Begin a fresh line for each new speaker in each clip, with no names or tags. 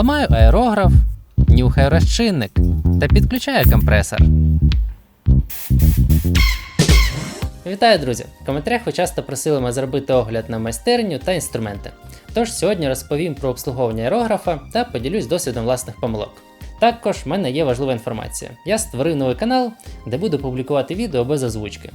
Ламаю аерограф, нюхаю розчинник та підключаю компресор. Вітаю, друзі! В коментарях ви часто просили мене зробити огляд на майстерню та інструменти. Тож сьогодні розповім про обслуговування аерографа та поділюсь досвідом власних помилок. Також в мене є важлива інформація. Я створив новий канал, де буду публікувати відео без озвучки,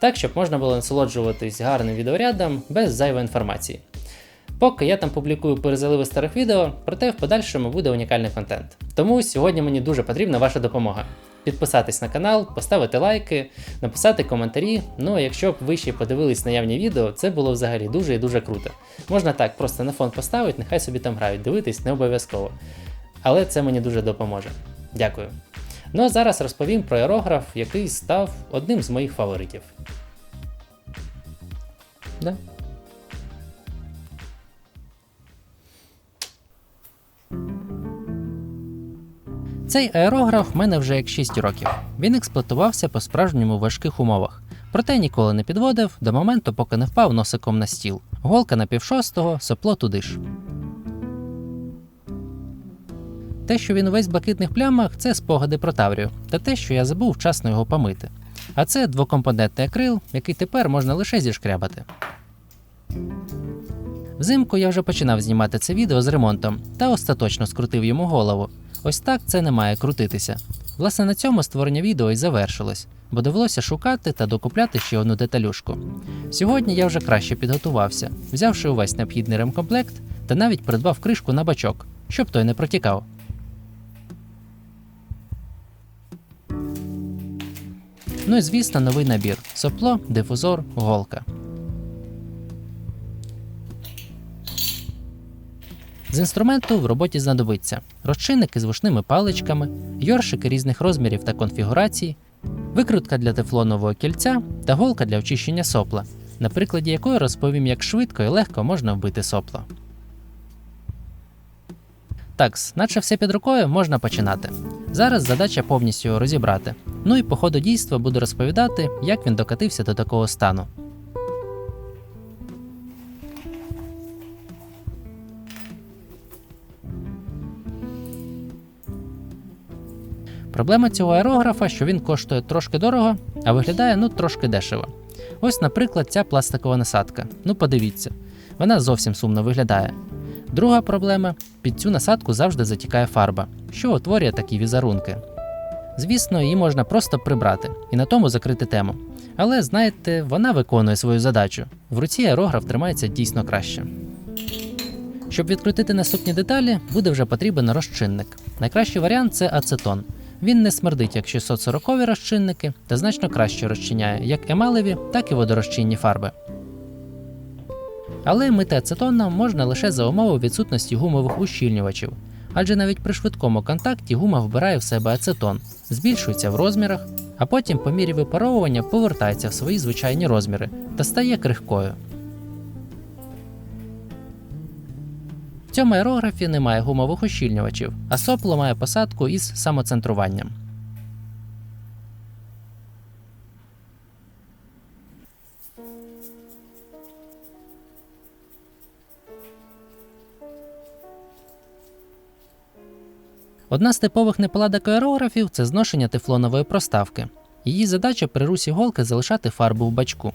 так щоб можна було насолоджуватись гарним відеорядом без зайвої інформації. Поки я там публікую перезаливи старих відео, проте в подальшому буде унікальний контент. Тому сьогодні мені дуже потрібна ваша допомога. Підписатись на канал, поставити лайки, написати коментарі. Ну а якщо б ви ще подивились наявні відео, це було взагалі дуже і дуже круто. Можна так просто на фон поставити, нехай собі там грають, дивитись не обов'язково. Але це мені дуже допоможе. Дякую. Ну а зараз розповім про аерограф, який став одним з моїх фаворитів. Да. Цей аерограф в мене вже як 6 років. Він експлуатувався по справжньому важких умовах, проте ніколи не підводив до моменту, поки не впав носиком на стіл. Голка на півшостого, сопло туди ж. Те, що він увесь в блакитних плямах, це спогади про Таврію, та те, що я забув вчасно його помити. А це двокомпонентний акрил, який тепер можна лише зішкрябати. Взимку я вже починав знімати це відео з ремонтом та остаточно скрутив йому голову. Ось так це не має крутитися. Власне, на цьому створення відео і завершилось, бо довелося шукати та докупляти ще одну деталюшку. Сьогодні я вже краще підготувався, взявши увесь необхідний ремкомплект та навіть придбав кришку на бачок, щоб той не протікав. Ну і звісно, новий набір: сопло, дифузор, голка. З інструменту в роботі знадобиться розчинники з вушними паличками, йоршики різних розмірів та конфігурацій, викрутка для тефлонового кільця та голка для очищення сопла, на прикладі якої розповім, як швидко і легко можна вбити сопло. Такс, наче все під рукою, можна починати. Зараз задача повністю його розібрати. Ну і по ходу дійства буду розповідати, як він докатився до такого стану. Проблема цього аерографа, що він коштує трошки дорого, а виглядає ну трошки дешево. Ось, наприклад, ця пластикова насадка. Ну подивіться, вона зовсім сумно виглядає. Друга проблема під цю насадку завжди затікає фарба, що утворює такі візерунки. Звісно, її можна просто прибрати і на тому закрити тему. Але знаєте, вона виконує свою задачу. В руці аерограф тримається дійсно краще. Щоб відкрутити наступні деталі, буде вже потрібен розчинник. Найкращий варіант це ацетон. Він не смердить як 640 розчинники та значно краще розчиняє як емалеві, так і водорозчинні фарби. Але мити ацетоном можна лише за умови відсутності гумових ущільнювачів, адже навіть при швидкому контакті гума вбирає в себе ацетон, збільшується в розмірах, а потім по мірі випаровування повертається в свої звичайні розміри та стає крихкою. В цьому аерографі немає гумових ущільнювачів, а сопло має посадку із самоцентруванням. Одна з типових неполадок аерографів це зношення тефлонової проставки. Її задача при русі голки залишати фарбу в бачку.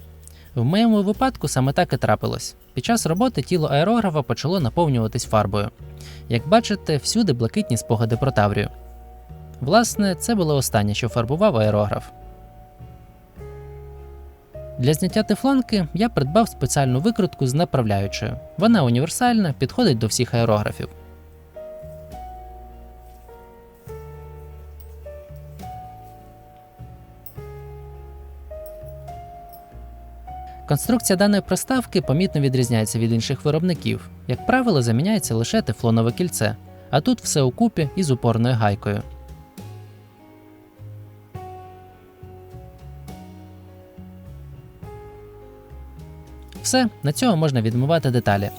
В моєму випадку саме так і трапилось. Під час роботи тіло аерографа почало наповнюватись фарбою. Як бачите, всюди блакитні спогади про Таврію. Власне, це було останнє, що фарбував аерограф. Для зняття тефлонки я придбав спеціальну викрутку з направляючою. Вона універсальна, підходить до всіх аерографів. Конструкція даної приставки помітно відрізняється від інших виробників. Як правило, заміняється лише тефлонове кільце, а тут все укупі із упорною гайкою. Все, на цьому можна відмивати деталі.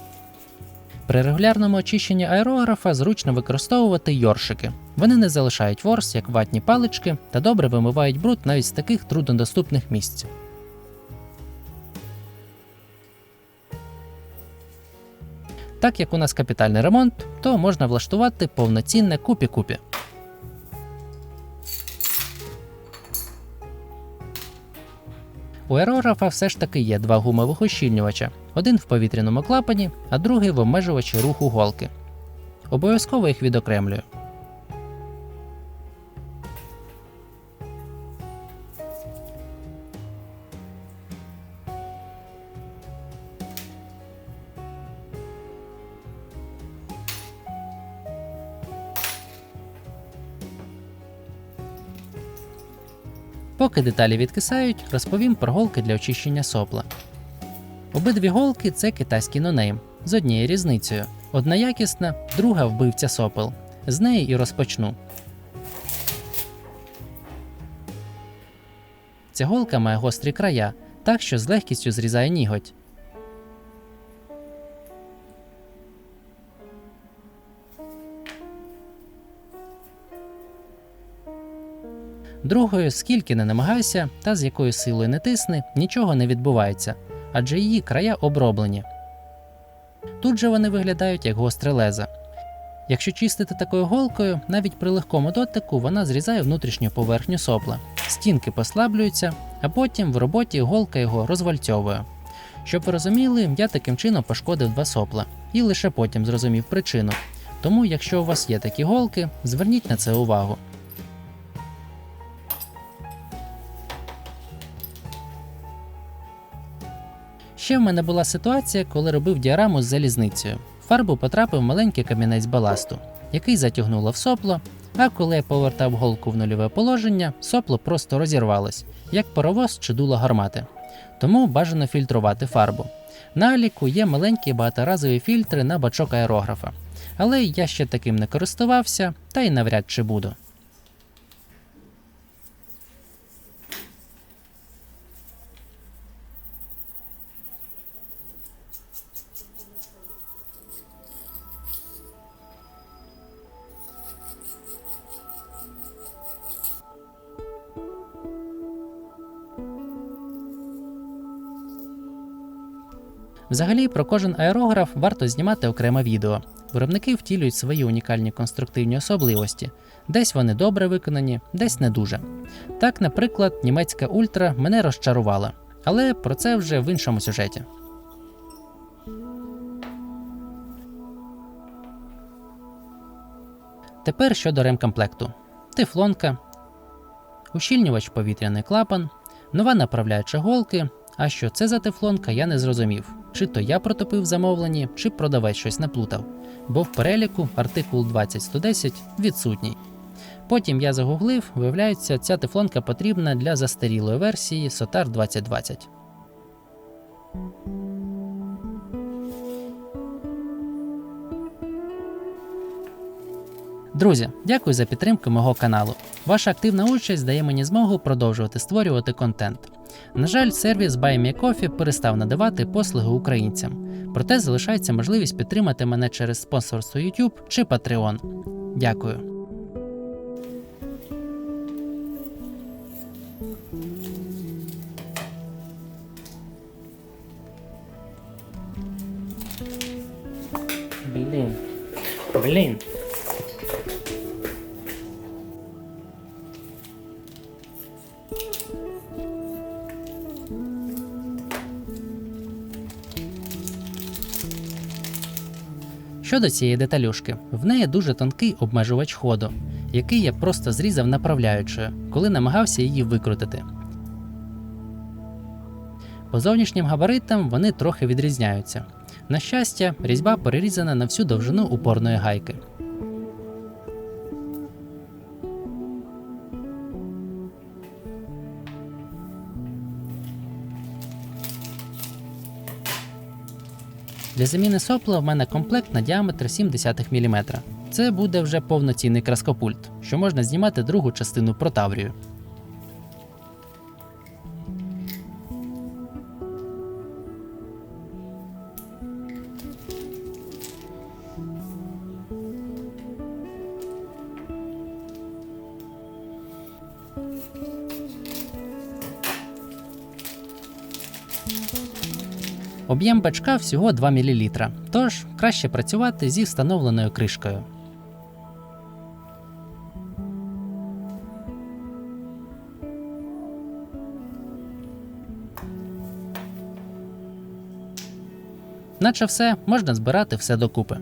При регулярному очищенні аерографа зручно використовувати йоршики. Вони не залишають ворс, як ватні палички, та добре вимивають бруд навіть з таких труднодоступних місць. Так як у нас капітальний ремонт, то можна влаштувати повноцінне купі-купі. У аерографа все ж таки є два гумових ущільнювача: один в повітряному клапані, а другий в обмежувачі руху голки. Обов'язково їх відокремлюю. Поки деталі відкисають, розповім про голки для очищення сопла. Обидві голки це китайський нонейм з однією різницею: одна якісна, друга вбивця сопел. З неї і розпочну. Ця голка має гострі края, так що з легкістю зрізає ніготь. Другою, скільки не намагайся, та з якою силою не тисни, нічого не відбувається, адже її края оброблені. Тут же вони виглядають як гостре леза. Якщо чистити такою голкою, навіть при легкому дотику вона зрізає внутрішню поверхню сопла, стінки послаблюються, а потім в роботі голка його розвальцьовує. Щоб ви розуміли, я таким чином пошкодив два сопла і лише потім зрозумів причину. Тому, якщо у вас є такі голки, зверніть на це увагу. Ще в мене була ситуація, коли робив діараму з залізницею. Фарбу потрапив маленький камінець баласту, який затягнуло в сопло, а коли я повертав голку в нульове положення, сопло просто розірвалось, як паровоз чи дуло гармати. Тому бажано фільтрувати фарбу. На аліку є маленькі багаторазові фільтри на бачок аерографа, але я ще таким не користувався та й навряд чи буду. Взагалі, про кожен аерограф варто знімати окреме відео. Виробники втілюють свої унікальні конструктивні особливості. Десь вони добре виконані, десь не дуже. Так, наприклад, німецька ультра мене розчарувала, але про це вже в іншому сюжеті. Тепер щодо ремкомплекту: тефлонка, ущільнювач повітряний клапан, нова направляюча голки. А що це за тефлонка, я не зрозумів. Чи то я протопив в замовленні, чи продавець щось наплутав, бо в переліку артикул 20110 відсутній. Потім я загуглив, виявляється, ця тефлонка потрібна для застарілої версії SOTAR 2020. Друзі, дякую за підтримку мого каналу. Ваша активна участь дає мені змогу продовжувати створювати контент. На жаль, сервіс BuyMeCoffee перестав надавати послуги українцям, проте залишається можливість підтримати мене через спонсорство YouTube чи Patreon. Дякую. Блін. Блін. Щодо цієї деталюшки, в неї дуже тонкий обмежувач ходу, який я просто зрізав направляючою, коли намагався її викрутити. По зовнішнім габаритам вони трохи відрізняються. На щастя, різьба перерізана на всю довжину упорної гайки. Для заміни сопла в мене комплект на діаметр 0,7 мм. Це буде вже повноцінний краскопульт, що можна знімати другу частину про Об'єм бачка всього 2 мл, тож краще працювати зі встановленою кришкою. Наче все, можна збирати все докупи.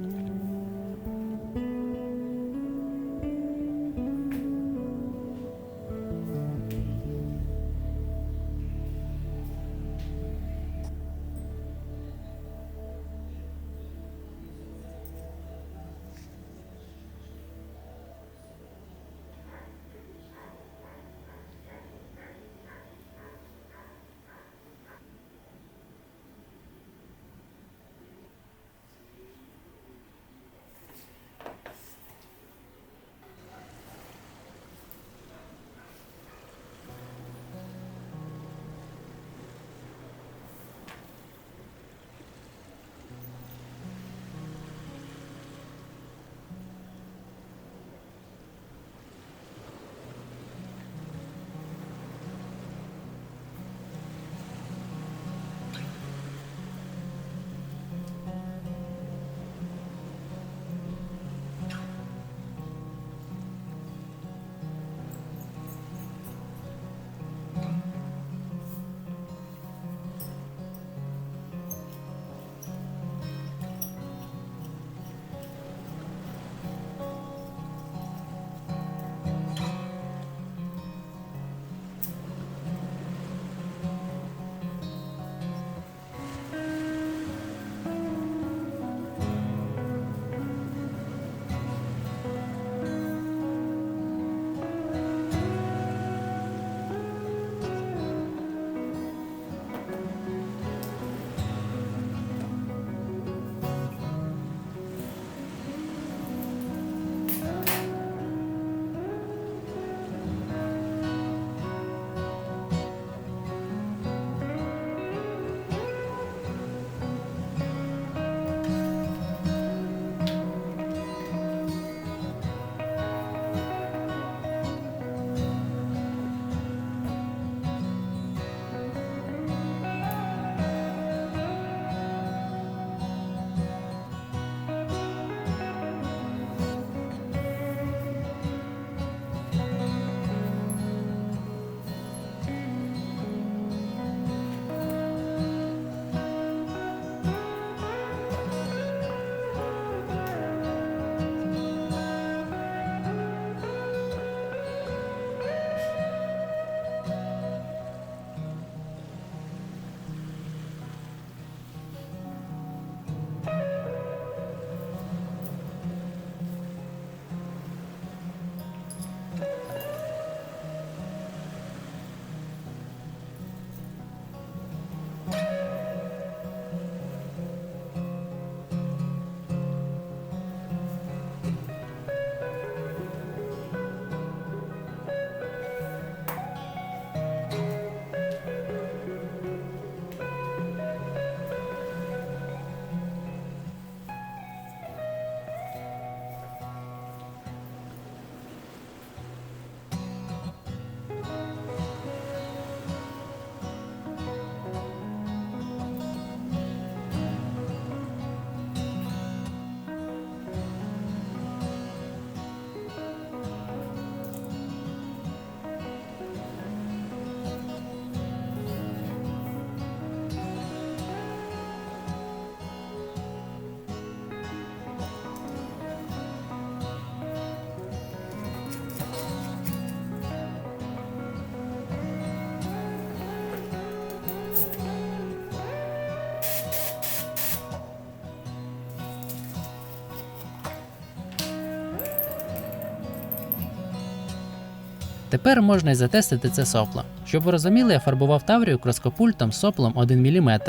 Тепер можна й затестити це сопло. Щоб ви розуміли, я фарбував таврію кроскопультом соплом 1 мм.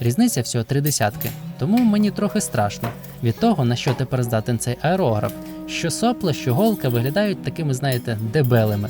Різниця всього три десятки, тому мені трохи страшно від того, на що тепер здатен цей аерограф, що сопло, що голка виглядають такими, знаєте, дебелими.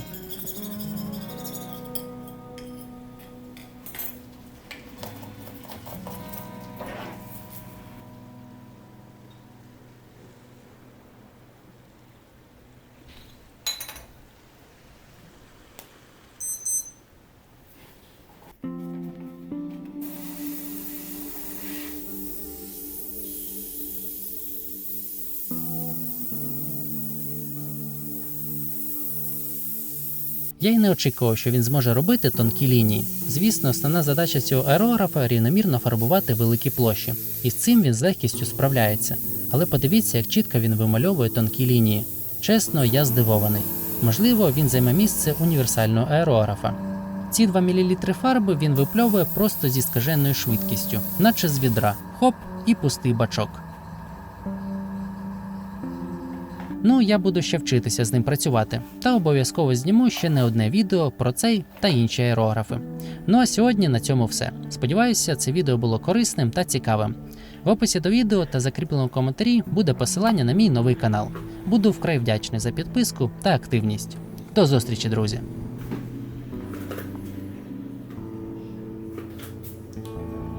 Я й не очікував, що він зможе робити тонкі лінії. Звісно, основна задача цього аерографа рівномірно фарбувати великі площі, і з цим він з легкістю справляється. Але подивіться, як чітко він вимальовує тонкі лінії. Чесно, я здивований. Можливо, він займе місце універсального аерографа. Ці 2 мл фарби він випльовує просто зі скаженою швидкістю, наче з відра, хоп і пустий бачок. Ну, я буду ще вчитися з ним працювати, та обов'язково зніму ще не одне відео про цей та інші аерографи. Ну а сьогодні на цьому все. Сподіваюся, це відео було корисним та цікавим. В описі до відео та закріпленому коментарі буде посилання на мій новий канал. Буду вкрай вдячний за підписку та активність. До зустрічі, друзі!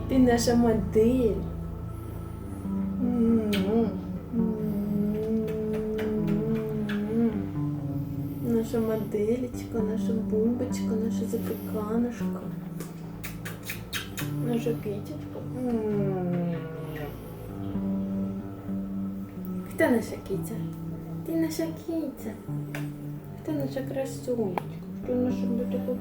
Ти наша модель. Наша моделечка, наша бубочка, наша запеканушка. Наша китечка. Хто наша кітя? Ти наша кітя. Хто наша красунечка? Хто наша буде така